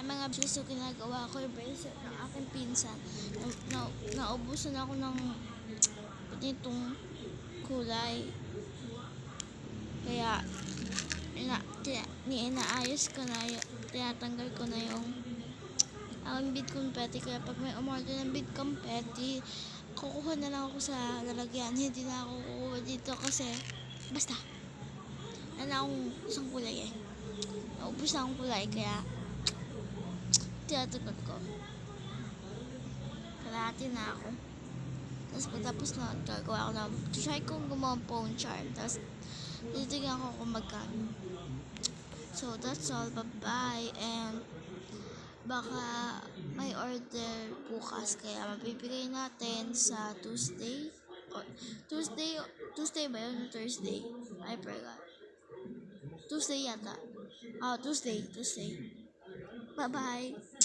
Ay mga so ginagawa ko yung bracelet ng aking pinsan. Na, na, naubusan ako ng itong kulay. Kaya ina, tina, inaayos ko na yung, tinatanggal ko na yung ang bead confetti. Kaya pag may umorder ng bead confetti, kukuha na lang ako sa lalagyan. Hindi na ako kukuha dito kasi basta. Ano akong isang kulay eh. Naubos na akong kulay kaya tinatagot ko. Kalahati na ako. Tapos pagtapos na, gagawa ako ng, try kong gumawa phone charm. Tapos, titignan ko kung magkano. So, that's all. Bye-bye. And, baka may order bukas. Kaya, mabibigay natin sa Tuesday. O, Tuesday, Tuesday ba yun? Thursday? I forgot. Tuesday yata. Oh, Tuesday. Tuesday. Bye-bye.